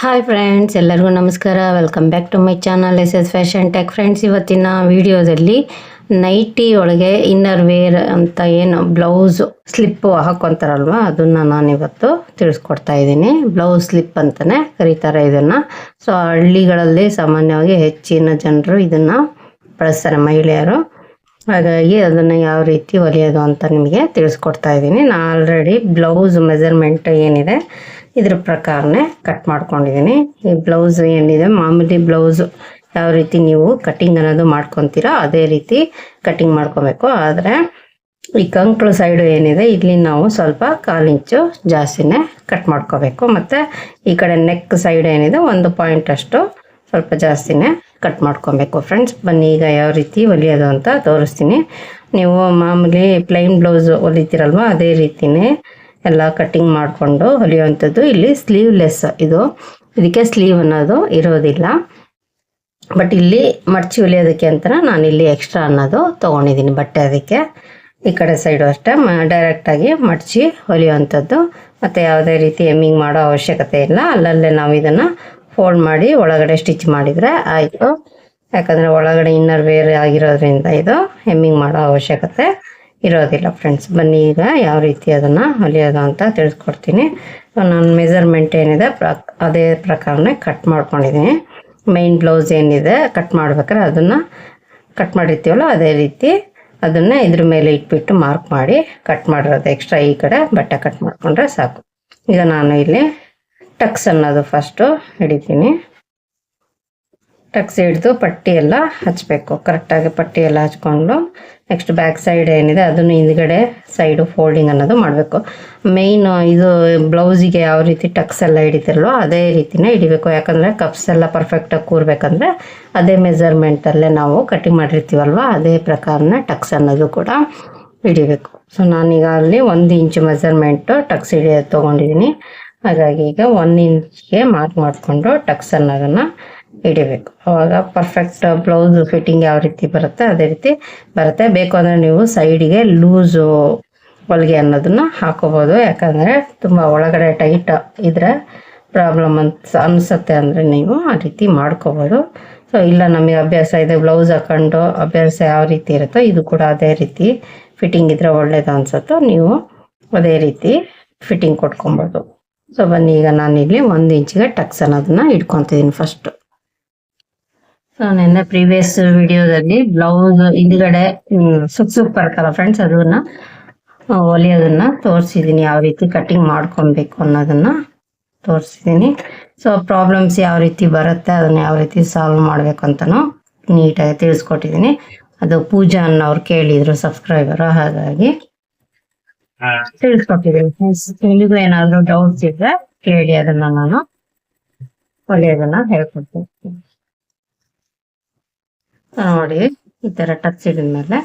Hi friends ಎಲ್ಲರಿಗೂ ನಮಸ್ಕಾರ. Welcome back to my channel S S fashion tech friends ಇವತ್ತಿನ ವಿಡಿಯೋದಲ್ಲಿ ನೈಟಿ ಒಳಗೆ ಇನ್ನರ್ ವೇರ್ ಅಂತ ಏನು ಬ್ಲೌಸ್ ಸ್ಲಿಪ್ಪು ಹಾಕೊತಾರಲ್ವ? ಅದನ್ನ ನಾನು ಇವತ್ತು ತಿಳಿಸ್ಕೊಡ್ತಾ ಇದ್ದೀನಿ. ಬ್ಲೌಸ್ ಸ್ಲಿಪ್ ಅಂತಲೇ ಕರೀತಾರೆ ಇದನ್ನ. ಸೊ ಹಳ್ಳಿಗಳಲ್ಲಿ ಸಾಮಾನ್ಯವಾಗಿ ಹೆಚ್ಚಿನ ಜನರು ಇದನ್ನ ಬಳಸ್ತಾರೆ ಮಹಿಳೆಯರು. ಹಾಗಾಗಿ ಅದನ್ನು ಯಾವ ರೀತಿ ಹೊಲಿಯೋದು ಅಂತ ನಿಮಗೆ ತಿಳಿಸ್ಕೊಡ್ತಾ ಇದ್ದೀನಿ. ನಾನು ಆಲ್ರೆಡಿ ಬ್ಲೌಸ್ ಮೆಜರ್ಮೆಂಟ್ ಏನಿದೆ. ಇದ್ರ ಪ್ರಕಾರನೇ ಕಟ್ ಮಾಡ್ಕೊಂಡಿದ್ದೀನಿ. ಈ ಬ್ಲೌಸ್ ಏನಿದೆ, ಮಾಮೂಲಿ ಬ್ಲೌಸ್ ಯಾವ ರೀತಿ ನೀವು ಕಟಿಂಗ್ ಅನ್ನೋದು ಮಾಡ್ಕೊತೀರೋ, ಅದೇ ರೀತಿ ಕಟಿಂಗ್ ಮಾಡ್ಕೊಬೇಕು. ಆದರೆ ಈ ಕಂಕ್ಳು ಸೈಡು ಏನಿದೆ, ಇಲ್ಲಿ ನಾವು ಸ್ವಲ್ಪ ಕಾಲು ಇಂಚು ಜಾಸ್ತಿನೇ ಕಟ್ ಮಾಡ್ಕೋಬೇಕು. ಮತ್ತು ಈ ಕಡೆ ನೆಕ್ ಸೈಡ್ ಏನಿದೆ, ಒಂದು ಪಾಯಿಂಟ್ ಅಷ್ಟು ಸ್ವಲ್ಪ ಜಾಸ್ತಿನೇ ಕಟ್ ಮಾಡ್ಕೊಬೇಕು. ಫ್ರೆಂಡ್ಸ್ ಬನ್ನಿ, ಈಗ ಯಾವ ರೀತಿ ಹೊಲಿಯೋದು ಅಂತ ತೋರಿಸ್ತೀನಿ. ನೀವು ಮಾಮೂಲಿ ಪ್ಲೈನ್ ಬ್ಲೌಸ್ ಹೊಲಿತೀರಲ್ವ, ಅದೇ ರೀತಿನೇ ಎಲ್ಲ ಕಟ್ಟಿಂಗ್ ಮಾಡಿಕೊಂಡು ಹೊಲಿಯುವಂಥದ್ದು ಇಲ್ಲಿ ಸ್ಲೀವ್ಲೆಸ್ ಇದು. ಇದಕ್ಕೆ ಸ್ಲೀವ್ ಅನ್ನೋದು ಇರೋದಿಲ್ಲ. ಬಟ್ ಇಲ್ಲಿ ಮಡ್ಚಿ ಹೊಲಿಯೋದಕ್ಕೆ ಅಂತ ನಾನು ಇಲ್ಲಿ ಎಕ್ಸ್ಟ್ರಾ ಅನ್ನೋದು ತೊಗೊಂಡಿದ್ದೀನಿ ಬಟ್ಟೆ ಅದಕ್ಕೆ. ಈ ಕಡೆ ಸೈಡು ಅಷ್ಟೇ ಡೈರೆಕ್ಟಾಗಿ ಮಡಚಿ ಹೊಲಿಯುವಂಥದ್ದು. ಮತ್ತು ಯಾವುದೇ ರೀತಿ ಎಮ್ಮಿಂಗ್ ಮಾಡೋ ಅವಶ್ಯಕತೆ ಇಲ್ಲ. ಅಲ್ಲಲ್ಲೇ ನಾವು ಇದನ್ನು ಫೋಲ್ಡ್ ಮಾಡಿ ಒಳಗಡೆ ಸ್ಟಿಚ್ ಮಾಡಿದರೆ ಆಯಿತು. ಯಾಕಂದರೆ ಒಳಗಡೆ ಇನ್ನರ್ ವೇರ್ ಆಗಿರೋದ್ರಿಂದ ಇದು ಹೆಮ್ಮಿಂಗ್ ಮಾಡೋ ಅವಶ್ಯಕತೆ. ಇರೋದಿಲ್ಲ ಫ್ರೆಂಡ್ಸ್ ಬನ್ನಿ ಈಗ ಯಾವ ರೀತಿ ಅದನ್ನು ಹೊಲಿಯೋದು ಅಂತ ತಿಳಿಸ್ಕೊಡ್ತೀನಿ. ನಾನು ಮೆಜರ್ಮೆಂಟ್ ಏನಿದೆ ಅದೇ ಪ್ರಕಾರನೇ ಕಟ್ ಮಾಡ್ಕೊಂಡಿದ್ದೀನಿ. ಮೈನ್ ಬ್ಲೌಸ್ ಏನಿದೆ ಕಟ್ ಮಾಡ್ಬೇಕಾದ್ರೆ ಅದನ್ನು ಕಟ್ ಮಾಡಿರ್ತೀವಲ್ಲ, ಅದೇ ರೀತಿ ಅದನ್ನು ಇದ್ರ ಮೇಲೆ ಇಟ್ಬಿಟ್ಟು ಮಾರ್ಕ್ ಮಾಡಿ ಕಟ್ ಮಾಡಿರೋದು ಎಕ್ಸ್ಟ್ರಾ ಈ ಕಡೆ ಬಟ್ಟೆ ಕಟ್ ಮಾಡಿಕೊಂಡ್ರೆ ಸಾಕು. ಈಗ ನಾನು ಇಲ್ಲಿ ಟಕ್ಸ್ ಅನ್ನೋದು ಫಸ್ಟು ಹಿಡಿತೀನಿ. ಟಕ್ಸ್ ಹಿಡಿದು ಪಟ್ಟಿ ಎಲ್ಲ ಹಚ್ಚಬೇಕು ಕರೆಕ್ಟಾಗಿ ಪಟ್ಟಿ ಎಲ್ಲ ಹಚ್ಕೊಂಡು ನೆಕ್ಸ್ಟ್ ಬ್ಯಾಕ್ ಸೈಡ್ ಏನಿದೆ, ಅದನ್ನು ಹಿಂದ್ಗಡೆ ಸೈಡು ಫೋಲ್ಡಿಂಗ್ ಅನ್ನೋದು ಮಾಡಬೇಕು. ಮೇಯ್ನ್ ಇದು ಬ್ಲೌಸಿಗೆ ಯಾವ ರೀತಿ ಟಕ್ಸ್ ಎಲ್ಲ ಹಿಡಿತಿರಲ್ವೋ ಅದೇ ರೀತಿನೇ ಹಿಡಿಬೇಕು. ಯಾಕಂದರೆ ಕಪ್ಸ್ ಎಲ್ಲ ಪರ್ಫೆಕ್ಟಾಗಿ ಕೂರ್ಬೇಕಂದ್ರೆ ಅದೇ ಮೆಜರ್ಮೆಂಟಲ್ಲೇ ನಾವು ಕಟಿಂಗ್ ಮಾಡಿರ್ತೀವಲ್ವ, ಅದೇ ಪ್ರಕಾರನ ಟಕ್ಸ್ ಅನ್ನೋದು ಕೂಡ ಹಿಡಿಬೇಕು. ಸೊ ನಾನೀಗ ಅಲ್ಲಿ ಒಂದು ಇಂಚ್ ಮೆಜರ್ಮೆಂಟು ಟಕ್ಸ್ ಹಿಡಿಯೋದು ತೊಗೊಂಡಿದ್ದೀನಿ ಹಾಗಾಗಿ ಈಗ ಒನ್ ಇಂಚ್ಗೆ ಮಾರ್ಕ್ ಮಾಡಿಕೊಂಡು ಟಕ್ಸ್ ಅನ್ನೋದನ್ನು ಹಿಡಿಬೇಕು ಅವಾಗ ಪರ್ಫೆಕ್ಟ್ ಬ್ಲೌಸ್ ಫಿಟ್ಟಿಂಗ್ ಯಾವ ರೀತಿ ಬರುತ್ತೆ, ಅದೇ ರೀತಿ ಬರುತ್ತೆ. ಬೇಕು ಅಂದರೆ ನೀವು ಸೈಡಿಗೆ ಲೂಸು ಹೊಲಿಗೆ ಅನ್ನೋದನ್ನ ಹಾಕೋಬೋದು. ಯಾಕಂದರೆ ತುಂಬ ಒಳಗಡೆ ಟೈಟ್ ಇದ್ರೆ ಪ್ರಾಬ್ಲಮ್ ಅಂತ ಅನಿಸುತ್ತೆ ಅಂದರೆ ನೀವು ಆ ರೀತಿ ಮಾಡ್ಕೋಬೋದು. ಸೊ ಇಲ್ಲ ನಮಗೆ ಅಭ್ಯಾಸ ಇದೆ ಬ್ಲೌಸ್ ಹಾಕೊಂಡು ಅಭ್ಯಾಸ ಯಾವ ರೀತಿ ಇರುತ್ತೋ ಇದು ಕೂಡ ಅದೇ ರೀತಿ ಫಿಟ್ಟಿಂಗ್ ಇದ್ರೆ ಒಳ್ಳೇದು ಅನ್ಸುತ್ತೋ. ನೀವು ಅದೇ ರೀತಿ ಫಿಟ್ಟಿಂಗ್ ಕೊಟ್ಕೊಬೋದು. ಸೊ ಬನ್ನಿ, ಈಗ ನಾನಿಲ್ಲಿ ಒಂದು ಇಂಚಿಗೆ ಟಕ್ಸ್ ಅನ್ನೋದನ್ನ ಇಟ್ಕೊತಿದ್ದೀನಿ ಫಸ್ಟು ನೆನ್ನೆ ಪ್ರೀವಿಯಸ್ ವಿಡಿಯೋದಲ್ಲಿ ಬ್ಲೌಸ್ ಹಿಂದ್ಗಡೆ ಸುಕ್ ಸುಕ್ ಬರ್ತಲ್ಲ ಫ್ರೆಂಡ್ಸ್ ಅದನ್ನ ಹೊಲಿಯೋದನ್ನ ತೋರಿಸಿದ್ದೀನಿ ಯಾವ ರೀತಿ ಕಟಿಂಗ್ ಮಾಡ್ಕೊಬೇಕು ಅನ್ನೋದನ್ನ ತೋರಿಸಿದ್ದೀನಿ ಸೊ ಪ್ರಾಬ್ಲಮ್ಸ್ ಯಾವ ರೀತಿ ಬರುತ್ತೆ ಅದನ್ನ ಯಾವ ರೀತಿ ಸಾಲ್ವ್ ಮಾಡಬೇಕು ಅಂತನೂ ನೀಟಾಗಿ ತಿಳಿಸ್ಕೊಟ್ಟಿದ್ದೀನಿ ಅದು ಪೂಜಾ ಅನ್ನೋರು ಕೇಳಿದ್ರು ಸಬ್ಸ್ಕ್ರೈಬರ್ ಹಾಗಾಗಿ ತಿಳಿಸ್ಕೊಟ್ಟಿದ್ದೀನಿ ಫ್ರೆಂಡ್ಸ್ ನಿಮಗೂ ಏನಾದರೂ ಡೌಟ್ಸ್ ಇದ್ರೆ ಕೇಳಿ ಅದನ್ನ ನಾನು ಹೊಲಿಯೋದನ್ನ ಹೇಳ್ಕೊಡ್ತೀನಿ. ನೋಡಿ, ಈ ತರ ಟಚ್ ಹಿಡಿದ್ಮೇಲೆ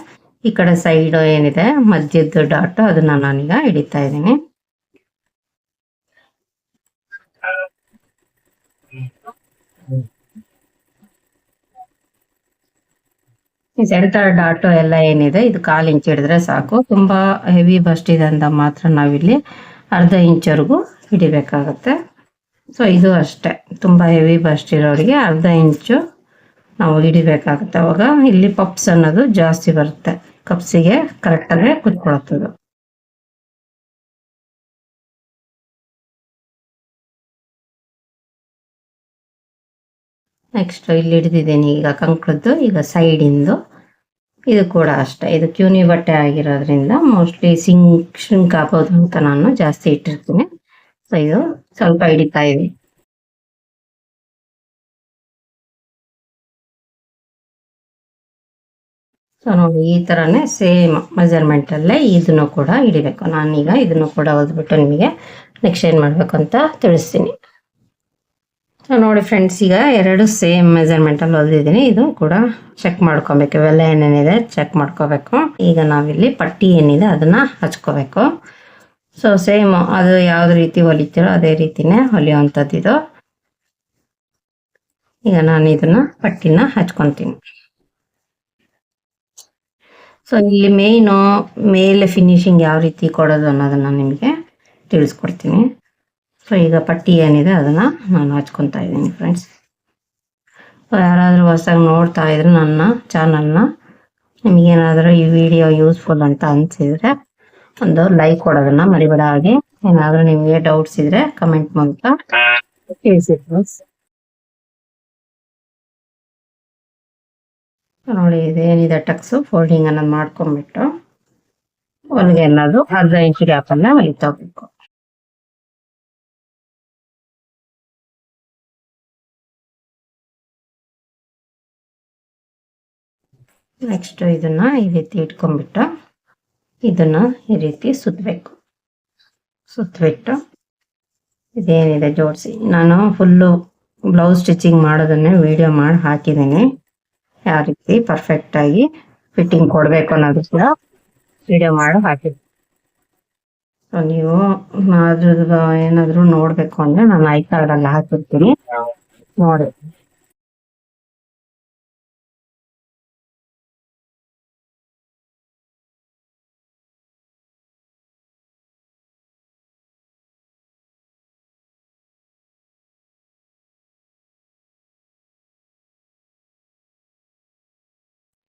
ಈ ಕಡೆ ಸೈಡ್ ಏನಿದೆ ಮಧ್ಯದ ಡಾಟ್ ಅದನ್ನ ನಾನೀಗ ಹಿಡಿತಾ ಇದ್ದೀನಿ. ಈ ಸೆಂಟರ್ ಡಾಟ್ ಎಲ್ಲ ಏನಿದೆ, ಇದು ಕಾಲು ಇಂಚ್ ಹಿಡಿದ್ರೆ ಸಾಕು. ತುಂಬಾ ಹೆವಿ ಬಸ್ಟ್ ಇದೆ ಅಂತ ಮಾತ್ರ ನಾವಿಲ್ಲಿ ಅರ್ಧ ಇಂಚವರೆಗೂ ಹಿಡಿಬೇಕಾಗತ್ತೆ. ಸೊ ಇದು ಅಷ್ಟೇ. ತುಂಬಾ ಹೆವಿ ಬಸ್ಟ್ ಇರೋರಿಗೆ ಅರ್ಧ ಇಂಚು ನಾವು ಹಿಡಿಬೇಕಾಗುತ್ತೆ. ಅವಾಗ ಇಲ್ಲಿ ಪಪ್ಸ್ ಅನ್ನೋದು ಜಾಸ್ತಿ ಬರುತ್ತೆ. ಕಪ್ಸಿಗೆ ಕರೆಕ್ಟಾಗಿ ಕುತ್ಕೊಳತ್ತದು ನೆಕ್ಸ್ಟ್ ಇಲ್ಲಿ ಹಿಡಿದಿದ್ದೀನಿ ಈಗ ಕಂಕಳದ್ದು ಈಗ ಸೈಡಿಂದು ಇದು. ಕೂಡ ಅಷ್ಟೇ. ಇದು ಕ್ಯೂನಿ ಬಟ್ಟೆ ಆಗಿರೋದ್ರಿಂದ ಮೋಸ್ಟ್ಲಿ ಸಿಂಕ್, ಶಿಂಕ್ ಹಾಕೋದು ಅಂತ ನಾನು ಜಾಸ್ತಿ ಇಟ್ಟಿರ್ತೀನಿ. ಸೊ ಇದು ಸ್ವಲ್ಪ ಹಿಡಿತಾ ಇದೆ ಸೊ ನೋಡಿ ಈ ಥರನೇ ಸೇಮ್ ಮೆಜರ್ಮೆಂಟಲ್ಲೇ ಇದನ್ನು ಕೂಡ ಹಿಡಿಬೇಕು ನಾನೀಗ ಇದನ್ನು ಕೂಡ ಹೊದ್ಬಿಟ್ಟು ನಿಮಗೆ ನೆಕ್ಸ್ಟ್ ಏನು ಮಾಡಬೇಕು ಅಂತ ತಿಳಿಸ್ತೀನಿ. ಸೊ ನೋಡಿ ಫ್ರೆಂಡ್ಸ್ ಈಗ ಎರಡು ಸೇಮ್ ಮೆಜರ್ಮೆಂಟಲ್ಲಿ ಹೊಲ್ದಿದ್ದೀನಿ ಇದು ಕೂಡ ಚೆಕ್ ಮಾಡ್ಕೊಬೇಕು. ಇವೆಲ್ಲ ಏನೇನಿದೆ ಚೆಕ್ ಮಾಡ್ಕೋಬೇಕು. ಈಗ ನಾವಿಲ್ಲಿ ಪಟ್ಟಿ ಏನಿದೆ ಅದನ್ನು ಹಚ್ಕೋಬೇಕು. ಸೊ ಸೇಮ್ ಅದು ಯಾವ್ದು ರೀತಿ ಹೊಲಿತೀರೋ ಅದೇ ರೀತಿನೇ ಹೊಲಿಯುವಂಥದ್ದು ಇದು ಈಗ ನಾನು ಇದನ್ನ ಪಟ್ಟಿನ ಹಚ್ಕೊತೀನಿ. ಸೊ ಇಲ್ಲಿ ಮೇಯ್ನು ಮೇಲೆ ಫಿನಿಶಿಂಗ್ ಯಾವ ರೀತಿ ಕೊಡೋದು ಅನ್ನೋದನ್ನ ನಿಮಗೆ ತಿಳಿಸ್ಕೊಡ್ತೀನಿ. ಸೊ ಈಗ ಪಟ್ಟಿ ಏನಿದೆ ಅದನ್ನು ನಾನು ಹಚ್ಕೊತಾ ಇದ್ದೀನಿ ಫ್ರೆಂಡ್ಸ್ ಸೊ ಯಾರಾದರೂ ಹೊಸದಾಗಿ ನೋಡ್ತಾ ಇದ್ರೆ ನನ್ನ ಚಾನಲ್ನ ನಿಮಗೇನಾದರೂ ಈ ವಿಡಿಯೋ ಯೂಸ್ಫುಲ್ ಅಂತ ಅನಿಸಿದರೆ ಒಂದು ಲೈಕ್ ಕೊಡೋದನ್ನ ಮರಿಬೇಡ. ಹಾಗೆ ಏನಾದರೂ ನಿಮಗೆ ಡೌಟ್ಸ್ ಇದ್ರೆ ಕಮೆಂಟ್ ಮೂಲಕ ತಿಳಿಸಿ ಫ್ರೆಂಡ್ಸ್ ನೋಡಿ ಇದೇನಿದೆ ಟಕ್ಸು? ಫೋಲ್ಡಿಂಗ್ ಅನ್ನೋದು ಮಾಡ್ಕೊಂಡ್ಬಿಟ್ಟು ಹೊಲಿಗೆ ಅನ್ನೋದು ಅರ್ಧ ಇಂಚು ಗ್ಯಾಪನ್ನ ಹೊಲಿತಾ ಹೋಗ್ಬೇಕು. ನೆಕ್ಸ್ಟ್ ಇದನ್ನ ಈ ರೀತಿ ಇಟ್ಕೊಂಡ್ಬಿಟ್ಟು ಇದನ್ನ ಈ ರೀತಿ ಸುತ್ತಬೇಕು ಸುತ್ತಬಿಟ್ಟು ಇದೇನಿದೆ ಜೋಡಿಸಿ. ನಾನು ಫುಲ್ಲು ಬ್ಲೌಸ್ ಸ್ಟಿಚಿಂಗ್ ಮಾಡೋದನ್ನೇ ವಿಡಿಯೋ ಮಾಡಿ ಹಾಕಿದ್ದೀನಿ. ಯಾವ ರೀತಿ ಪರ್ಫೆಕ್ಟ್ ಆಗಿ ಫಿಟ್ಟಿಂಗ್ ಕೊಡಬೇಕು ಅನ್ನೋದು ಕೂಡ ವಿಡಿಯೋ ಮಾಡಿ ಹಾಕಿದ್ದೆ ಸೊ ನೀವು ಅದ್ರದ್ದು ಏನಾದ್ರು ನೋಡಬೇಕು ಅಂದ್ರೆ ನಾನು ಐ ಕಾರ್ಡಲ್ಲಿ ಹಾಕಿರ್ತೀನಿ. ನೋಡಿ.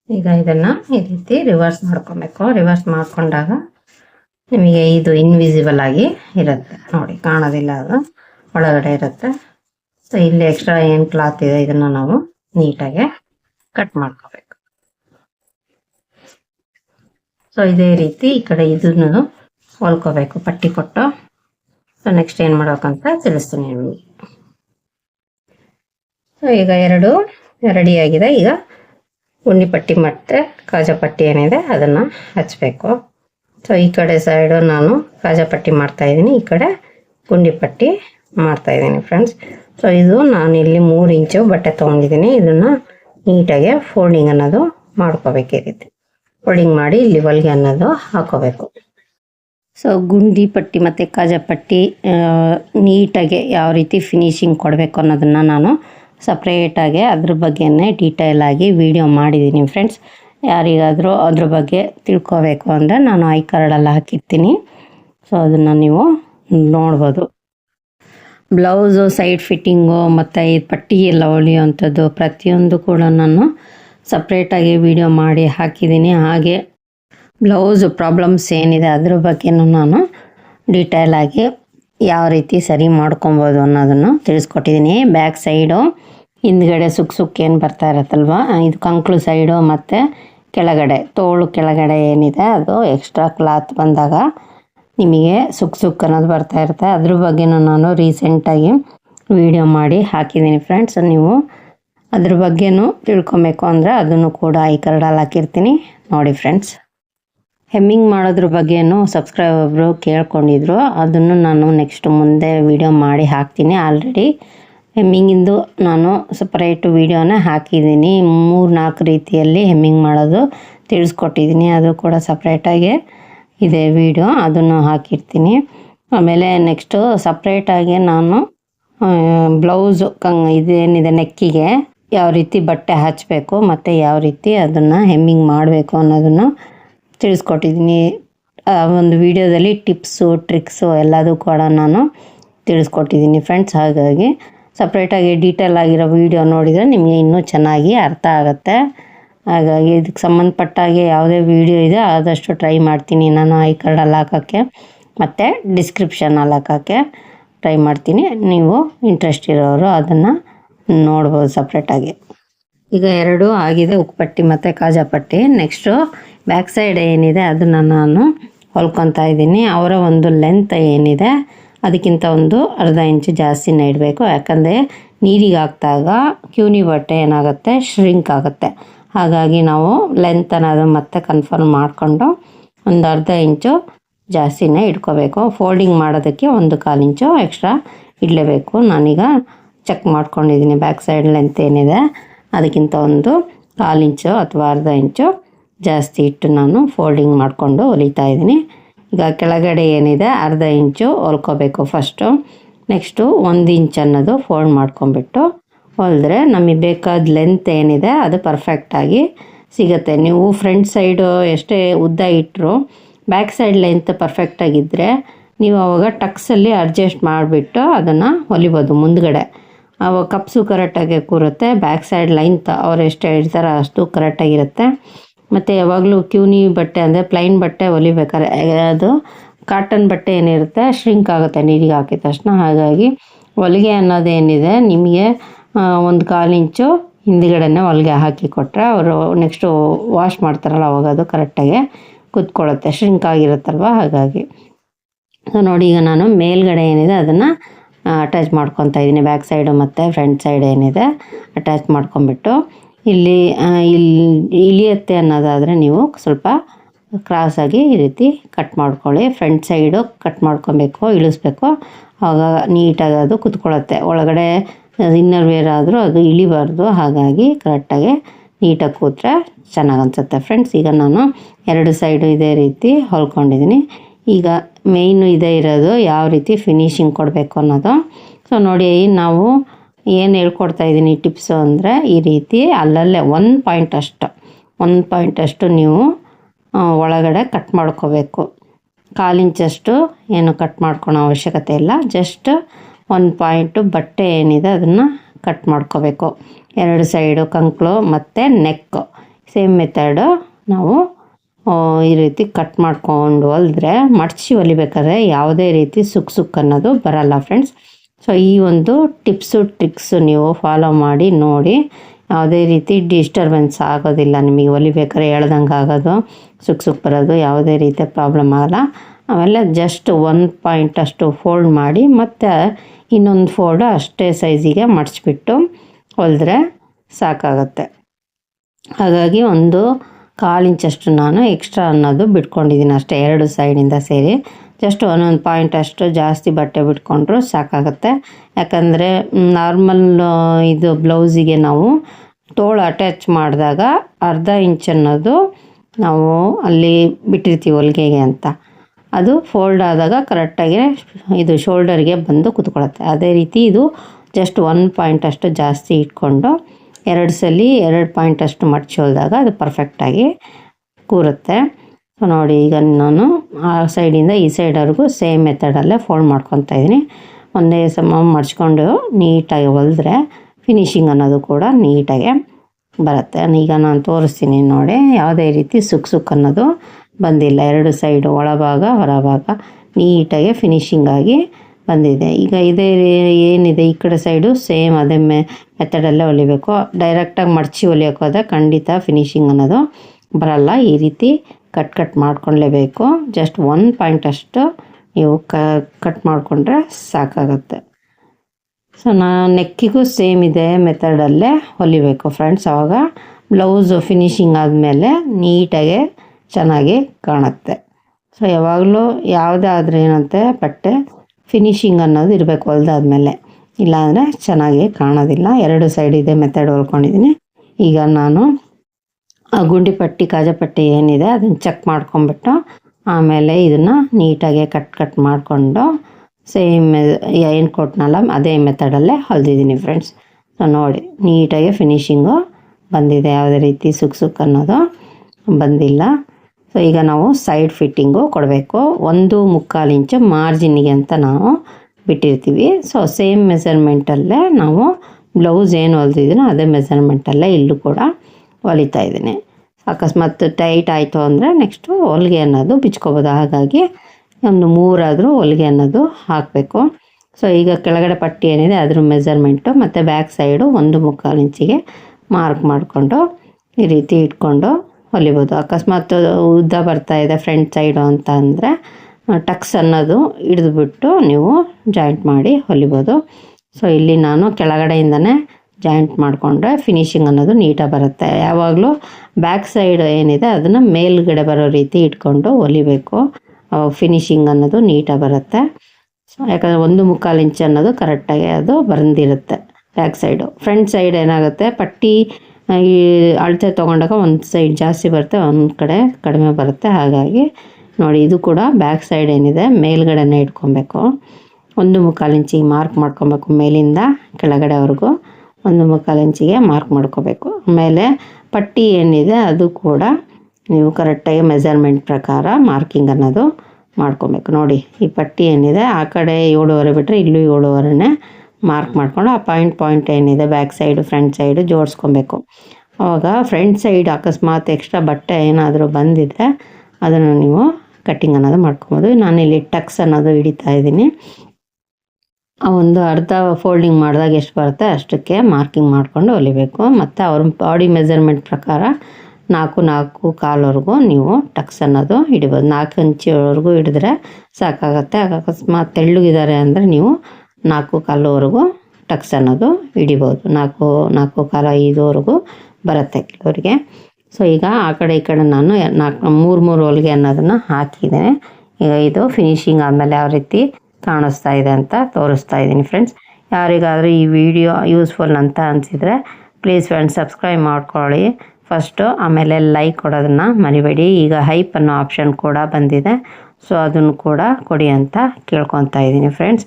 ಈಗ ಇದನ್ನ ಈ ರೀತಿ ರಿವರ್ಸ್ ಮಾಡ್ಕೊಬೇಕು. ರಿವರ್ಸ್ ಮಾಡ್ಕೊಂಡಾಗ ನಿಮಗೆ ಇದು ಇನ್ವಿಸಿಬಲ್ ಆಗಿ ಇರುತ್ತೆ. ನೋಡಿ, ಕಾಣೋದಿಲ್ಲ ಅದು. ಒಳಗಡೆ ಇರುತ್ತೆ. ಸೊ ಇಲ್ಲಿ ಎಕ್ಸ್ಟ್ರಾ ಏನು ಕ್ಲಾತ್ ಇದೆ, ಇದನ್ನ ನಾವು ನೀಟಾಗಿ ಕಟ್ ಮಾಡ್ಕೋಬೇಕು. ಸೊ ಇದೇ ರೀತಿ ಈ ಕಡೆ ಇದನ್ನು ಹೊಲ್ಕೋಬೇಕು, ಪಟ್ಟಿ ಕೊಟ್ಟು. ಸೊ ನೆಕ್ಸ್ಟ್ ಏನು ಮಾಡ್ಬೇಕಂತ ತಿಳಿಸ್ತೀನಿ ನಿಮಗೆ. ಸೊ ಈಗ ಎರಡು ರೆಡಿಯಾಗಿದೆ ಈಗ ಉಣ್ಣಿ ಪಟ್ಟಿ ಮತ್ತು ಕಾಜಾ ಪಟ್ಟಿ ಏನಿದೆ ಅದನ್ನು ಹಚ್ಚಬೇಕು ಸೊ ಈ ಕಡೆ ಸೈಡು ನಾನು ಕಾಜಾ ಪಟ್ಟಿ ಮಾಡ್ತಾಯಿದ್ದೀನಿ ಈ ಕಡೆ ಗುಂಡಿ ಪಟ್ಟಿ ಮಾಡ್ತಾಯಿದ್ದೀನಿ ಫ್ರೆಂಡ್ಸ್ ಸೊ ಇದು ನಾನು ಇಲ್ಲಿ ಮೂರು ಇಂಚು ಬಟ್ಟೆ ತೊಗೊಂಡಿದ್ದೀನಿ. ಇದನ್ನು ನೀಟಾಗಿ ಫೋಲ್ಡಿಂಗ್ ಅನ್ನೋದು ಮಾಡ್ಕೋಬೇಕು ಈ ರೀತಿ. ಫೋಲ್ಡಿಂಗ್ ಮಾಡಿ ಇಲ್ಲಿ ಹೊಲಿಗೆ ಅನ್ನೋದು ಹಾಕೋಬೇಕು. ಸೊ ಗುಂಡಿ ಪಟ್ಟಿ ಮತ್ತು ಕಾಜಾ ಪಟ್ಟಿ ನೀಟಾಗಿ ಯಾವ ರೀತಿ ಫಿನಿಶಿಂಗ್ ಕೊಡಬೇಕು ಅನ್ನೋದನ್ನು ನಾನು ಸಪ್ರೇಟಾಗಿ ಅದ್ರ ಬಗ್ಗೆನೇ ಡೀಟೇಲಾಗಿ ವಿಡಿಯೋ ಮಾಡಿದ್ದೀನಿ ಫ್ರೆಂಡ್ಸ್ ಯಾರಿಗಾದರೂ ಅದ್ರ ಬಗ್ಗೆ ತಿಳ್ಕೋಬೇಕು ಅಂದರೆ ನಾನು ಐ ಕಾರ್ಡಲ್ಲಿ ಹಾಕಿರ್ತೀನಿ. ಸೊ ಅದನ್ನು ನೀವು ನೋಡ್ಬೋದು. ಬ್ಲೌಸು ಸೈಡ್ ಫಿಟ್ಟಿಂಗು ಮತ್ತು ಈ ಪಟ್ಟಿ ಎಲ್ಲ ಹೊಲಿಯುವಂಥದ್ದು ಪ್ರತಿಯೊಂದು ಕೂಡ ನಾನು ಸಪ್ರೇಟಾಗಿ ವಿಡಿಯೋ ಮಾಡಿ ಹಾಕಿದ್ದೀನಿ. ಹಾಗೆ ಬ್ಲೌಸು ಪ್ರಾಬ್ಲಮ್ಸ್ ಏನಿದೆ ಅದ್ರ ಬಗ್ಗೆನೂ ನಾನು ಡೀಟೇಲಾಗಿ ಯಾವ ರೀತಿ ಸರಿ ಮಾಡ್ಕೊಬೋದು ಅನ್ನೋದನ್ನು ತಿಳಿಸ್ಕೊಟ್ಟಿದ್ದೀನಿ. ಬ್ಯಾಕ್ ಸೈಡು ಹಿಂದ್ಗಡೆ ಸುಕ್ ಸುಕ್ ಏನು ಬರ್ತಾ ಇರತ್ತಲ್ವ? ಇದು ಕಂಕ್ಳು ಸೈಡು ಮತ್ತು ಕೆಳಗಡೆ, ತೋಳು ಕೆಳಗಡೆ ಏನಿದೆ, ಅದು ಎಕ್ಸ್ಟ್ರಾ ಕ್ಲಾತ್ ಬಂದಾಗ ನಿಮಗೆ ಸುಕ್ ಸುಕ್ ಅನ್ನೋದು ಬರ್ತಾ ಇರುತ್ತೆ. ಅದ್ರ ಬಗ್ಗೆನೂ ನಾನು ರೀಸೆಂಟಾಗಿ ವಿಡಿಯೋ ಮಾಡಿ ಹಾಕಿದ್ದೀನಿ ಫ್ರೆಂಡ್ಸ್ ನೀವು ಅದ್ರ ಬಗ್ಗೆನೂ ತಿಳ್ಕೊಬೇಕು ಅಂದರೆ ಅದನ್ನು ಕೂಡ ಐ ಕಾರ್ಡಲ್ಲಿ ಹಾಕಿರ್ತೀನಿ. ನೋಡಿ ಫ್ರೆಂಡ್ಸ್ ಹೆಮ್ಮಿಂಗ್ ಮಾಡೋದ್ರ ಬಗ್ಗೆನೂ ಸಬ್ಸ್ಕ್ರೈಬರು ಕೇಳ್ಕೊಂಡಿದ್ರು. ಅದನ್ನು ನಾನು ನೆಕ್ಸ್ಟ್ ಮುಂದೆ ವಿಡಿಯೋ ಮಾಡಿ ಹಾಕ್ತೀನಿ ಆಲ್ರೆಡಿ ಹೆಮ್ಮಿಂಗಿಂದು ನಾನು ಸಪ್ರೇಟು ವೀಡಿಯೋನ ಹಾಕಿದ್ದೀನಿ. ಮೂರು ನಾಲ್ಕು ರೀತಿಯಲ್ಲಿ ಹೆಮ್ಮಿಂಗ್ ಮಾಡೋದು ತಿಳಿಸ್ಕೊಟ್ಟಿದ್ದೀನಿ. ಅದು ಕೂಡ ಸಪ್ರೇಟಾಗಿ ಇದೆ ವಿಡಿಯೋ ಅದನ್ನು ಹಾಕಿರ್ತೀನಿ. ಆಮೇಲೆ ನೆಕ್ಸ್ಟು ಸಪ್ರೇಟಾಗಿ ನಾನು ಬ್ಲೌಸು ಕಂಗ್ ಇದೇನಿದೆ ನೆಕ್ಕಿಗೆ ಯಾವ ರೀತಿ ಬಟ್ಟೆ ಹಚ್ಚಬೇಕು ಮತ್ತು ಯಾವ ರೀತಿ ಅದನ್ನು ಹೆಮ್ಮಿಂಗ್ ಮಾಡಬೇಕು ಅನ್ನೋದನ್ನು ತಿಳಿಸ್ಕೊಟ್ಟಿದ್ದೀನಿ. ಆ, ಒಂದು ವಿಡಿಯೋದಲ್ಲಿ ಟಿಪ್ಸು, ಟ್ರಿಕ್ಸು ಎಲ್ಲದೂ ಕೂಡ ನಾನು ತಿಳಿಸ್ಕೊಟ್ಟಿದ್ದೀನಿ ಫ್ರೆಂಡ್ಸ್. ಹಾಗಾಗಿ ಸಪ್ರೇಟಾಗಿ ಡೀಟೇಲ್ ಆಗಿರೋ ವಿಡಿಯೋ ನೋಡಿದರೆ ನಿಮಗೆ ಇನ್ನೂ ಚೆನ್ನಾಗಿ ಅರ್ಥ ಆಗುತ್ತೆ. ಹಾಗಾಗಿ ಇದಕ್ಕೆ ಸಂಬಂಧಪಟ್ಟಾಗೆ ಯಾವುದೇ ವಿಡಿಯೋ ಇದೆ, ಆದಷ್ಟು ಟ್ರೈ ಮಾಡ್ತೀನಿ. ನಾನು ಐ ಕಾರ್ಡಲ್ಲಿ ಹಾಕೋಕ್ಕೆ ಮತ್ತು ಡಿಸ್ಕ್ರಿಪ್ಷನಲ್ಲಿ ಹಾಕೋಕ್ಕೆ ಟ್ರೈ ಮಾಡ್ತೀನಿ. ನೀವು ಇಂಟ್ರೆಸ್ಟ್ ಇರೋರು ಅದನ್ನು ನೋಡ್ಬೋದು ಸಪ್ರೇಟಾಗಿ. ಈಗ ಎರಡೂ ಆಗಿದೆ ಉಕ್ಕುಪಟ್ಟಿ ಮತ್ತು ಕಾಜಾಪಟ್ಟಿ ನೆಕ್ಸ್ಟು ಬ್ಯಾಕ್ ಸೈಡ್ ಏನಿದೆ ಅದನ್ನು ನಾನು ಹೊಲ್ಕೊತಾ ಇದ್ದೀನಿ. ಅವರ ಒಂದು ಲೆಂತ್ ಏನಿದೆ ಅದಕ್ಕಿಂತ ಒಂದು ಅರ್ಧ ಇಂಚು ಜಾಸ್ತಿನೇ ಇಡಬೇಕು ಯಾಕಂದರೆ ನೀರಿಗೆ ಹಾಕಿದಾಗ ಕ್ಯೂನಿ ಬಟ್ಟೆ ಏನಾಗುತ್ತೆ? ಶ್ರಿಂಕ್ ಆಗುತ್ತೆ. ಹಾಗಾಗಿ ನಾವು ಲೆಂತ್ ಅನ್ನೋದು ಮತ್ತೆ ಕನ್ಫರ್ಮ್ ಮಾಡಿಕೊಂಡು ಒಂದು ಅರ್ಧ ಇಂಚು ಜಾಸ್ತಿನೇ ಇಟ್ಕೋಬೇಕು ಫೋಲ್ಡಿಂಗ್ ಮಾಡೋದಕ್ಕೆ ಒಂದು ಕಾಲು ಇಂಚು ಎಕ್ಸ್ಟ್ರಾ ಇಡಲೇಬೇಕು. ನಾನೀಗ ಚೆಕ್ ಮಾಡ್ಕೊಂಡಿದ್ದೀನಿ ಬ್ಯಾಕ್ ಸೈಡ್ ಲೆಂತ್ ಏನಿದೆ. ಅದಕ್ಕಿಂತ ಒಂದು ಕಾಲು ಇಂಚು ಅಥವಾ ಅರ್ಧ ಇಂಚು ಜಾಸ್ತಿ ಇಟ್ಟು ನಾನು ಫೋಲ್ಡಿಂಗ್ ಮಾಡಿಕೊಂಡು ಹೊಲಿತಾ ಇದ್ದೀನಿ. ಈಗ ಕೆಳಗಡೆ ಏನಿದೆ, ಅರ್ಧ ಇಂಚು ಹೊಲ್ಕೋಬೇಕು ಫಸ್ಟು ನೆಕ್ಸ್ಟು ಒಂದು ಇಂಚ್ ಅನ್ನೋದು ಫೋಲ್ಡ್ ಮಾಡ್ಕೊಂಬಿಟ್ಟು ಹೊಲಿದ್ರೆ ನಮಗೆ ಬೇಕಾದ ಲೆಂತ್ ಏನಿದೆ ಅದು ಪರ್ಫೆಕ್ಟಾಗಿ ಸಿಗುತ್ತೆ. ನೀವು ಫ್ರಂಟ್ ಸೈಡು ಎಷ್ಟೇ ಉದ್ದ ಇಟ್ಟರು ಬ್ಯಾಕ್ ಸೈಡ್ ಲೆಂತ್ ಪರ್ಫೆಕ್ಟಾಗಿದ್ದರೆ ನೀವು ಅವಾಗ ಟಕ್ಸಲ್ಲಿ ಅಡ್ಜಸ್ಟ್ ಮಾಡಿಬಿಟ್ಟು ಅದನ್ನು ಹೊಲಿಬೋದು ಮುಂದ್ಗಡೆ. ಕಪ್ಸು ಕರೆಕ್ಟಾಗಿ ಕೂರುತ್ತೆ. ಬ್ಯಾಕ್ ಸೈಡ್ ಲೈನ್ ತ ಅವ್ರು ಎಷ್ಟು ಹೇಳ್ತಾರೆ ಅಷ್ಟು ಕರೆಕ್ಟಾಗಿರುತ್ತೆ ಮತ್ತು ಯಾವಾಗಲೂ ಕ್ಯೂನಿ ಬಟ್ಟೆ ಅಂದರೆ ಪ್ಲೈನ್ ಬಟ್ಟೆ ಹೊಲಿಬೇಕಾದ್ರೆ, ಅದು ಕಾಟನ್ ಬಟ್ಟೆ ಏನಿರುತ್ತೆ ಶ್ರಿಂಕ್ ಆಗುತ್ತೆ ನೀರಿಗೆ ಹಾಕಿದ ತಕ್ಷಣ. ಹಾಗಾಗಿ ಹೊಲಿಗೆ ಅನ್ನೋದೇನಿದೆ ನಿಮಗೆ ಒಂದು ಕಾಲು ಇಂಚು ಹಿಂದ್ಗಡೆನೆ ಹೊಲಿಗೆ ಹಾಕಿ ಕೊಟ್ಟರೆ ಅವರು ನೆಕ್ಸ್ಟು ವಾಶ್ ಮಾಡ್ತಾರಲ್ಲ, ಅವಾಗ ಅದು ಕರೆಕ್ಟಾಗಿ ಕುತ್ಕೊಳ್ಳುತ್ತೆ. ಶ್ರಿಂಕ್ ಆಗಿರುತ್ತಲ್ವ? ಹಾಗಾಗಿ. ನೋಡಿ, ಈಗ ನಾನು ಮೇಲ್ಗಡೆ ಏನಿದೆ, ಅದನ್ನು ಅಟ್ಯಾಚ್ ಮಾಡ್ಕೊತಾ ಇದ್ದೀನಿ ಬ್ಯಾಕ್ ಸೈಡು ಮತ್ತು ಫ್ರಂಟ್ ಸೈಡ್ ಏನಿದೆ ಅಟ್ಯಾಚ್ ಮಾಡ್ಕೊಂಬಿಟ್ಟು ಇಲ್ಲಿ ಇಲ್ಲಿ ಇಳಿಯುತ್ತೆ ಅನ್ನೋದಾದರೆ ನೀವು ಸ್ವಲ್ಪ ಕ್ರಾಸಾಗಿ ಈ ರೀತಿ ಕಟ್ ಮಾಡ್ಕೊಳ್ಳಿ. ಫ್ರಂಟ್ ಸೈಡು ಕಟ್ ಮಾಡ್ಕೊಬೇಕು, ಇಳಿಸ್ಬೇಕು. ಆವಾಗ ನೀಟಾಗಿ ಅದು ಕುತ್ಕೊಳ್ಳುತ್ತೆ. ಒಳಗಡೆ ಇನ್ನರ್ ವೇರ್ ಆದರೂ ಅದು ಇಳಿಬಾರ್ದು. ಹಾಗಾಗಿ ಕರೆಕ್ಟಾಗಿ ನೀಟಾಗಿ ಕೂತ್ರೆ ಚೆನ್ನಾಗಿ ಅನ್ಸುತ್ತೆ. ಫ್ರೆಂಡ್ಸ್ ಈಗ ನಾನು ಎರಡು ಸೈಡು ಇದೇ ರೀತಿ ಹೊಲ್ಕೊಂಡಿದ್ದೀನಿ ಈಗ ಮೇಯ್ನು ಇದೇ ಇರೋದು ಯಾವ ರೀತಿ ಫಿನಿಶಿಂಗ್ ಕೊಡಬೇಕು ಅನ್ನೋದು. ಸೊ ನೋಡಿ, ನಾವು ಏನು ಹೇಳ್ಕೊಡ್ತಾ ಇದ್ದೀನಿ ಟಿಪ್ಸು ಅಂದರೆ ಈ ರೀತಿ ಅಲ್ಲಲ್ಲೇ ಒಂದು ಪಾಯಿಂಟ್ ಅಷ್ಟು ಒಂದು ಪಾಯಿಂಟ್ ಅಷ್ಟು ನೀವು ಒಳಗಡೆ ಕಟ್ ಮಾಡ್ಕೋಬೇಕು. ಕಾಲಿಂಚಷ್ಟು ಏನು ಕಟ್ ಮಾಡ್ಕೊಳೋ ಅವಶ್ಯಕತೆ ಇಲ್ಲ. ಜಸ್ಟ್ ಒಂದು ಪಾಯಿಂಟು ಬಟ್ಟೆ ಏನಿದೆ ಅದನ್ನು ಕಟ್ ಮಾಡ್ಕೋಬೇಕು. ಎರಡು ಸೈಡು ಕಂಕ್ಳು ಮತ್ತು ನೆಕ್ಕು ಸೇಮ್ ಮೆಥಡು ನಾವು ಈ ರೀತಿ ಕಟ್ ಮಾಡ್ಕೊಂಡು ಹೊಲಿದ್ರೆ ಮಡಚಿ ಹೊಲಿಬೇಕಾದ್ರೆ ಯಾವುದೇ ರೀತಿ ಸುಕ್ ಸುಕ್ ಅನ್ನೋದು ಬರಲ್ಲ ಫ್ರೆಂಡ್ಸ್ ಸೊ ಈ ಒಂದು ಟಿಪ್ಸು ಟ್ರಿಕ್ಸು ನೀವು ಫಾಲೋ ಮಾಡಿ, ನೋಡಿ. ಯಾವುದೇ ರೀತಿ ಡಿಸ್ಟರ್ಬೆನ್ಸ್ ಆಗೋದಿಲ್ಲ ನಿಮಗೆ, ಹೊಲಿಬೇಕಾದ್ರೆ ಹೇಳ್ದಂಗೆ ಆಗೋದು, ಸುಕ್ ಸುಕ್ ಬರೋದು, ಯಾವುದೇ ರೀತಿಯ ಪ್ರಾಬ್ಲಮ್ ಆಗಲ್ಲ. ಆಮೇಲೆ ಜಸ್ಟ್ ಒನ್ ಪಾಯಿಂಟ್ ಅಷ್ಟು ಫೋಲ್ಡ್ ಮಾಡಿ, ಮತ್ತು ಇನ್ನೊಂದು ಫೋಲ್ಡ್ ಅಷ್ಟೇ ಸೈಜಿಗೆ ಮಡಚಿಬಿಟ್ಟು ಹೊಲಿದ್ರೆ ಸಾಕಾಗತ್ತೆ. ಹಾಗಾಗಿ ಒಂದು ಕಾಲು ಇಂಚಷ್ಟು ನಾನು ಎಕ್ಸ್ಟ್ರಾ ಅನ್ನೋದು ಬಿಟ್ಕೊಂಡಿದ್ದೀನಿ ಅಷ್ಟೇ, ಎರಡು ಸೈಡಿಂದ ಸೇರಿ. ಜಸ್ಟ್ ಒಂದೊಂದು ಪಾಯಿಂಟ್ ಅಷ್ಟು ಜಾಸ್ತಿ ಬಟ್ಟೆ ಬಿಟ್ಕೊಂಡ್ರು ಸಾಕಾಗುತ್ತೆ. ಯಾಕಂದರೆ ನಾರ್ಮಲ್ ಇದು ಬ್ಲೌಸಿಗೆ ನಾವು ತೋಳು ಅಟ್ಯಾಚ್ ಮಾಡಿದಾಗ ಅರ್ಧ ಇಂಚ್ ಅನ್ನೋದು ನಾವು ಅಲ್ಲಿ ಬಿಟ್ಟಿರ್ತೀವಿ ಹೊಲಿಗೆಗೆ ಅಂತ. ಅದು ಫೋಲ್ಡ್ ಆದಾಗ ಕರೆಕ್ಟಾಗಿ ಇದು ಶೋಲ್ಡರ್ಗೆ ಬಂದು ಕುತ್ಕೊಳ್ಳುತ್ತೆ ಅದೇ ರೀತಿ ಇದು ಜಸ್ಟ್ ಒನ್ ಪಾಯಿಂಟ್ ಅಷ್ಟು ಜಾಸ್ತಿ ಇಟ್ಕೊಂಡು ಎರಡು ಸಲ ಎರಡು ಪಾಯಿಂಟ್ ಅಷ್ಟು ಮಡಚಿ ಹೊಲ್ದಾಗ ಅದು ಪರ್ಫೆಕ್ಟಾಗಿ ಕೂರುತ್ತೆ. ಸೊ ನೋಡಿ ಈಗ ನಾನು ಆ ಸೈಡಿಂದ ಈ ಸೈಡ್ವರೆಗೂ ಸೇಮ್ ಮೆಥಡಲ್ಲೇ ಫೋಲ್ಡ್ ಮಾಡ್ಕೊತಾ ಇದ್ದೀನಿ. ಒಂದೇ ಸಮ ಮಡ್ಚ್ಕೊಂಡು ನೀಟಾಗಿ ಹೊಲಿದ್ರೆ ಫಿನಿಶಿಂಗ್ ಅನ್ನೋದು ಕೂಡ ನೀಟಾಗಿ ಬರುತ್ತೆ. ಈಗ ನಾನು ತೋರಿಸ್ತೀನಿ ನೋಡಿ, ಯಾವುದೇ ರೀತಿ ಸುಕ್ ಸುಕ್ ಅನ್ನೋದು ಬಂದಿಲ್ಲ. ಎರಡು ಸೈಡು ಒಳಭಾಗ ಹೊರಭಾಗ ನೀಟಾಗಿ ಫಿನಿಶಿಂಗ್ ಆಗಿ ಬಂದಿದೆ. ಈಗ ಇದೇ ಏನಿದೆ, ಈ ಕಡೆ ಸೈಡು ಸೇಮ್ ಅದೇ ಮೆ ಮೆಥಡಲ್ಲೇ ಹೊಲಿಬೇಕು. ಡೈರೆಕ್ಟಾಗಿ ಮಡಚಿ ಹೊಲಿಯೋಕೆ ಹೋದರೆ ಖಂಡಿತ ಫಿನಿಶಿಂಗ್ ಅನ್ನೋದು ಬರಲ್ಲ. ಈ ರೀತಿ ಕಟ್ ಕಟ್ ಮಾಡ್ಕೊಳ್ಳೇಬೇಕು ಜಸ್ಟ್ ಒನ್ ಪಾಯಿಂಟ್ ಅಷ್ಟು ನೀವು ಕ ಕಟ್ ಮಾಡಿಕೊಂಡ್ರೆ ಸಾಕಾಗುತ್ತೆ. ಸೊ ನಾನು ನೆಕ್ಕಿಗೂ ಸೇಮ್ ಇದೆ ಮೆಥಡಲ್ಲೇ ಹೊಲಿಬೇಕು ಫ್ರೆಂಡ್ಸ್ ಆವಾಗ ಬ್ಲೌಸು ಫಿನಿಶಿಂಗ್ ಆದಮೇಲೆ ನೀಟಾಗಿ ಚೆನ್ನಾಗಿ ಕಾಣುತ್ತೆ. ಸೊ ಯಾವಾಗಲೂ ಯಾವುದೇ ಆದರೆ ಏನಂತೆ, ಬಟ್ಟೆ ಫಿನಿಶಿಂಗ್ ಅನ್ನೋದು ಇರಬೇಕು, ಹೊಲ್ದಾದ್ಮೇಲೆ. ಇಲ್ಲಾಂದರೆ ಚೆನ್ನಾಗಿ ಕಾಣೋದಿಲ್ಲ. ಎರಡು ಸೈಡ್ ಇದೆ ಮೆಥಡ್ ಹೊಲ್ಕೊಂಡಿದ್ದೀನಿ. ಈಗ ನಾನು ಆ ಗುಂಡಿ ಪಟ್ಟಿ ಕಾಜಪಟ್ಟಿ ಏನಿದೆ ಅದನ್ನು ಚೆಕ್ ಮಾಡ್ಕೊಂಬಿಟ್ಟು ಆಮೇಲೆ ಇದನ್ನು ನೀಟಾಗಿ ಕಟ್ ಕಟ್ ಮಾಡಿಕೊಂಡು ಸೇಮ್ ಏನು ಕೊಟ್ಟನಲ್ಲ ಅದೇ ಮೆಥಡಲ್ಲೇ ಹೊಲ್ದಿದ್ದೀನಿ ಫ್ರೆಂಡ್ಸ್ ಸೊ ನೋಡಿ, ನೀಟಾಗಿ ಫಿನಿಶಿಂಗು ಬಂದಿದೆ. ಯಾವುದೇ ರೀತಿ ಸುಕ್ ಸುಕ್ ಅನ್ನೋದು ಬಂದಿಲ್ಲ. ಸೊ ಈಗ ನಾವು ಸೈಡ್ ಫಿಟ್ಟಿಂಗು ಕೊಡಬೇಕು. ಒಂದು ಮುಕ್ಕಾಲು ಇಂಚು ಮಾರ್ಜಿನ್ಗೆ ಅಂತ ನಾವು ಬಿಟ್ಟಿರ್ತೀವಿ. ಸೊ ಸೇಮ್ ಮೆಸರ್ಮೆಂಟಲ್ಲೇ ನಾವು ಬ್ಲೌಸ್ ಏನು ಹೊಲಿದಿದ್ದೀನೋ ಅದೇ ಮೆಸರ್ಮೆಂಟಲ್ಲೇ ಇಲ್ಲೂ ಕೂಡ ಹೊಲಿತಾ ಇದ್ದೀನಿ. ಅಕಸ್ಮಾತ್ ಟೈಟ್ ಆಯಿತು ಅಂದರೆ ನೆಕ್ಸ್ಟು ಹೊಲಿಗೆ ಅನ್ನೋದು ಬಿಚ್ಕೋಬೋದು. ಹಾಗಾಗಿ ಒಂದು ಮೂರಾದರೂ ಹೊಲಿಗೆ ಅನ್ನೋದು ಹಾಕಬೇಕು. ಸೊ ಈಗ ಕೆಳಗಡೆ ಪಟ್ಟಿ ಏನಿದೆ ಅದ್ರ ಮೆಸರ್ಮೆಂಟು ಮತ್ತು ಬ್ಯಾಕ್ ಸೈಡು ಒಂದು ಮುಕ್ಕಾಲು ಇಂಚಿಗೆ ಮಾರ್ಕ್ ಮಾಡಿಕೊಂಡು ಈ ರೀತಿ ಇಟ್ಕೊಂಡು ಹೊಲಿಬೋದು. ಅಕಸ್ಮಾತ್ ಉದ್ದ ಬರ್ತಾ ಇದೆ ಫ್ರಂಟ್ ಸೈಡು ಅಂತ ಅಂದರೆ, ಟಕ್ಸ್ ಅನ್ನೋದು ಹಿಡಿದ್ಬಿಟ್ಟು ನೀವು ಜಾಯಿಂಟ್ ಮಾಡಿ ಹೊಲಿಬೋದು. ಸೊ ಇಲ್ಲಿ ನಾನು ಕೆಳಗಡೆಯಿಂದನೇ ಜಾಯಿಂಟ್ ಮಾಡಿಕೊಂಡ್ರೆ ಫಿನಿಶಿಂಗ್ ಅನ್ನೋದು ನೀಟಾಗಿ ಬರುತ್ತೆ. ಯಾವಾಗಲೂ ಬ್ಯಾಕ್ ಸೈಡ್ ಏನಿದೆ ಅದನ್ನು ಮೇಲ್ಗಡೆ ಬರೋ ರೀತಿ ಇಟ್ಕೊಂಡು ಹೊಲಿಬೇಕು. ಫಿನಿಶಿಂಗ್ ಅನ್ನೋದು ನೀಟಾಗಿ ಬರುತ್ತೆ. ಸೊ ಯಾಕಂದರೆ ಒಂದು ಮುಕ್ಕಾಲು ಇಂಚ್ ಅನ್ನೋದು ಕರೆಕ್ಟಾಗಿ ಅದು ಬಂದಿರುತ್ತೆ ಬ್ಯಾಕ್ ಸೈಡು. ಫ್ರಂಟ್ ಸೈಡ್ ಏನಾಗುತ್ತೆ? ಪಟ್ಟಿ ಈ ಅಳತೆ ತೊಗೊಂಡಾಗ ಒಂದು ಸೈಡ್ ಜಾಸ್ತಿ ಬರುತ್ತೆ, ಒಂದು ಕಡೆ ಕಡಿಮೆ ಬರುತ್ತೆ. ಹಾಗಾಗಿ ನೋಡಿ, ಇದು ಕೂಡ ಬ್ಯಾಕ್ ಸೈಡ್ ಏನಿದೆ, ಮೇಲ್ಗಡೆನೇ ಇಟ್ಕೊಬೇಕು. ಒಂದು ಮುಕ್ಕಾಲು ಇಂಚಿಗೆ ಮಾರ್ಕ್ ಮಾಡ್ಕೊಬೇಕು, ಮೇಲಿಂದ ಕೆಳಗಡೆವರೆಗೂ ಒಂದು ಮುಕ್ಕಾಲು ಇಂಚಿಗೆ ಮಾರ್ಕ್ ಮಾಡ್ಕೋಬೇಕು. ಆಮೇಲೆ ಪಟ್ಟಿ ಏನಿದೆ, ಅದು ಕೂಡ ನೀವು ಕರೆಕ್ಟಾಗಿ ಮೆಜರ್ಮೆಂಟ್ ಪ್ರಕಾರ ಮಾರ್ಕಿಂಗ್ ಅನ್ನೋದು ಮಾಡ್ಕೊಬೇಕು. ನೋಡಿ, ಈ ಪಟ್ಟಿ ಏನಿದೆ, ಆ ಕಡೆ ಏಳುವರೆ ಬಿಟ್ಟರೆ ಇಲ್ಲೂ ಏಳುವರೆನೇ ಮಾರ್ಕ್ ಮಾಡ್ಕೊಂಡು ಆ ಪಾಯಿಂಟ್ ಪಾಯಿಂಟ್ ಏನಿದೆ ಬ್ಯಾಕ್ ಸೈಡು ಫ್ರಂಟ್ ಸೈಡು ಜೋಡಿಸ್ಕೊಬೇಕು. ಆವಾಗ ಫ್ರಂಟ್ ಸೈಡ್ ಅಕಸ್ಮಾತ್ ಎಕ್ಸ್ಟ್ರಾ ಬಟ್ಟೆ ಏನಾದರೂ ಬಂದಿದ್ದರೆ ಅದನ್ನು ನೀವು ಕಟ್ಟಿಂಗ್ ಅನ್ನೋದು ಮಾಡ್ಕೊಬೋದು. ನಾನಿಲ್ಲಿ ಟಕ್ಸ್ ಅನ್ನೋದು ಹಿಡಿತಾ ಇದ್ದೀನಿ. ಆ ಒಂದು ಅರ್ಧ ಫೋಲ್ಡಿಂಗ್ ಮಾಡಿದಾಗ ಎಷ್ಟು ಬರುತ್ತೆ? ಅಷ್ಟಕ್ಕೆ ಮಾರ್ಕಿಂಗ್ ಮಾಡಿಕೊಂಡು ಹೊಲಿಬೇಕು. ಮತ್ತು ಅವ್ರ ಬಾಡಿ ಮೆಜರ್ಮೆಂಟ್ ಪ್ರಕಾರ ನಾಲ್ಕು ನಾಲ್ಕು ಕಾಲ್ವರೆಗೂ ನೀವು ಟಕ್ಸ್ ಅನ್ನೋದು ಹಿಡಿಬೋದು. ನಾಲ್ಕು ಇಂಚಿವರೆಗೂ ಹಿಡಿದ್ರೆ ಸಾಕಾಗತ್ತೆ. ಅಕಸ್ಮಾತ್ ತೆಳ್ಳಗಿದ್ದಾರೆ ಅಂದರೆ ನೀವು ನಾಲ್ಕು ಕಾಲುವರೆಗೂ ಟಕ್ಸ್ ಅನ್ನೋದು ಹಿಡಿಬೋದು. ನಾಲ್ಕು ನಾಲ್ಕು ಕಾಲು ಐದುವರೆಗೂ ಬರುತ್ತೆ ಕೆಲವರಿಗೆ. ಸೊ ಈಗ ಆ ಕಡೆ ಈ ಕಡೆ ನಾನು ನಾಲ್ಕು, ಮೂರು ಮೂರು ಹೊಲಿಗೆ ಅನ್ನೋದನ್ನು ಹಾಕಿದ್ದೇನೆ. ಈಗ ಇದು ಫಿನಿಶಿಂಗ್ ಆದಮೇಲೆ ಯಾವ ರೀತಿ ಕಾಣಿಸ್ತಾ ಇದೆ ಅಂತ ತೋರಿಸ್ತಾ ಇದ್ದೀನಿ ಫ್ರೆಂಡ್ಸ್ ಯಾರಿಗಾದರೂ ಈ ವಿಡಿಯೋ ಯೂಸ್ಫುಲ್ ಅಂತ ಅನಿಸಿದರೆ ಪ್ಲೀಸ್ ಫ್ರೆಂಡ್ಸ್ ಸಬ್ಸ್ಕ್ರೈಬ್ ಮಾಡ್ಕೊಳ್ಳಿ. ಫಸ್ಟು ಆಮೇಲೆ ಲೈಕ್ ಕೊಡೋದನ್ನು ಮರಿಬೇಡಿ. ಈಗ ಹೈಪ್ ಅನ್ನೋ ಆಪ್ಷನ್ ಕೂಡ ಬಂದಿದೆ. ಸೊ ಅದನ್ನು ಕೂಡ ಕೊಡಿ ಅಂತ ಕೇಳ್ಕೊತಾ ಇದ್ದೀನಿ friends